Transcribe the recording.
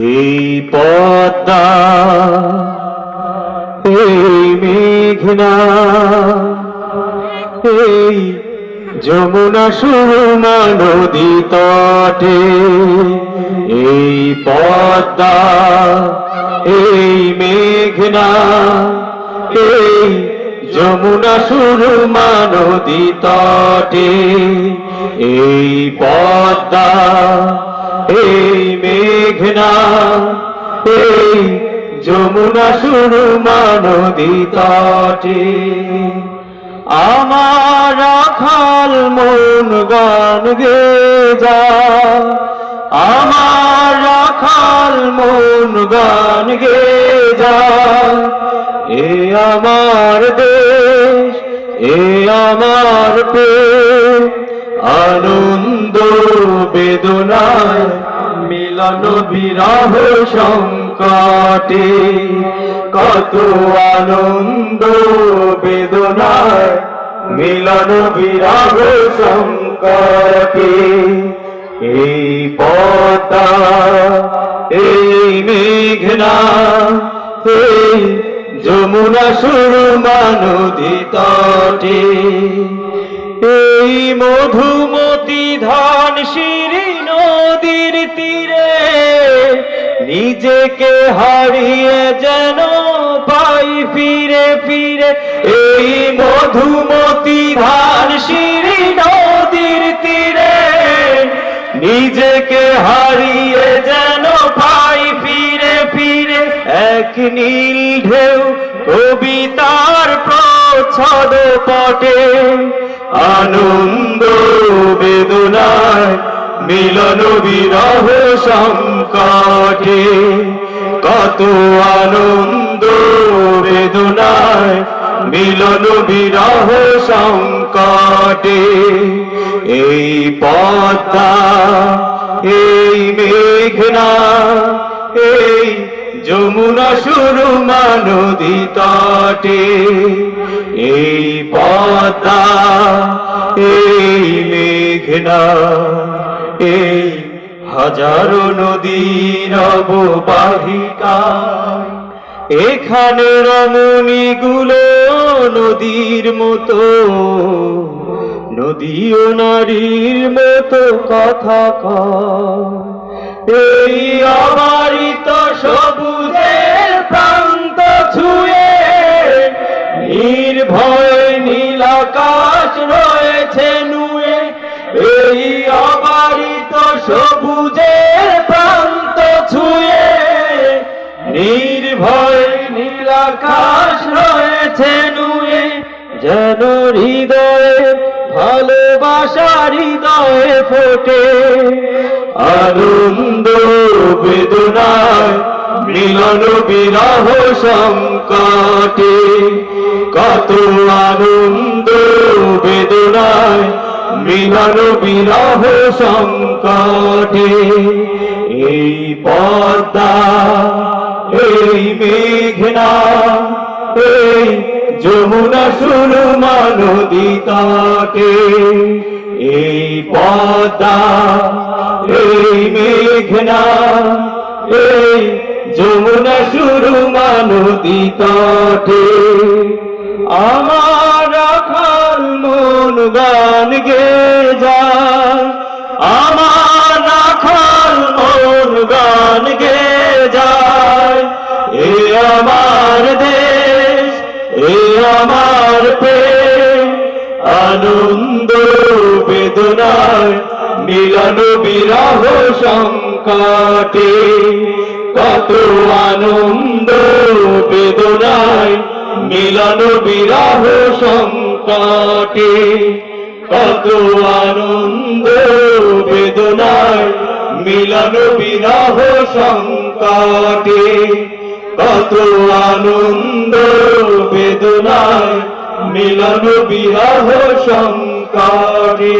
এই পদ্মা, এই মেঘনা, এই যমুনা সুরমা নদী তটে, এই পদ্মা, এই মেঘনা, এই যমুনা সুরমা নদী তটে, এই পদ্মা, এই মেঘনা এই যমুনা শুরু নদী তটে আমার রাখাল মন গান গে যা। আমার রাখাল মন গান গে যা। এ আমার দেশ, এ আমার প্রেম। মিলন সংকটে। কত আনন্দ, বেদনায় মিলন বিরহ সংকটে। এই পতা এই মেঘনা, এই যমুনা সুরমা নদী তটে এই মধুমতি ধান শিরি নদীর তীরে নিজেকে হারিয়ে যেন পাই ফিরে ফিরে। এই মধুমতি ধান শিরি নদীর তীরে নিজেকে হারিয়ে যেন পাই ফিরে ফিরে। এক নীল ঢেউ কবিতার প্রচ্ছদ পটে, আনন্দ মিলন বিরহ সংকটে কত আনন্দ বেদনায় মিলন বিরহ সংকটে। এই পদ্মা, এই মেঘনা, এই যমুনা সুরমা নদী তটে। এই পদ্মা, এই মেঘনা এই হাজারো নদীর অববাহিকা এখানে রমণীগুলো নদীর মতো নদী ও নারীর মতো কথা এই অবারিত সবুজের প্রান্ত ছুঁয়ে নির্ভয় নীলাকাশ রয়েছে নুয়ে। এই সবুজের প্রান্ত ছুঁয়ে নির্ভয় নীলাকাশ রয়েছে নুয়ে, যেন হৃদয়ে ভালোবাসা হৃদয়ে ফোটে। আনন্দ, বেদনায় মিলন, বিরহ সংকটে কত আনন্দ মিলন বিরহ সংকটে, এই পদ্মা এই মেঘনা, এই যমুনা সুরমা নদী এই পদ্মা এই মেঘনা, এই যমুনা সুরমা নদী আমার মন গান গে যায়। আমার রাখাল মন গান গে যায়। এ আমার দেশ, এ আমার প্রেম। আনন্দ বেদনায় মিলন বিরহ সংকটে। কত আনন্দ বেদনায় মিলন বিরহ সংকটে। কত আনন্দ বেদনায় মিলন বিরাহ সংকটে। কত আনন্দ বেদনায় মিলন বিরাহ সংকটে।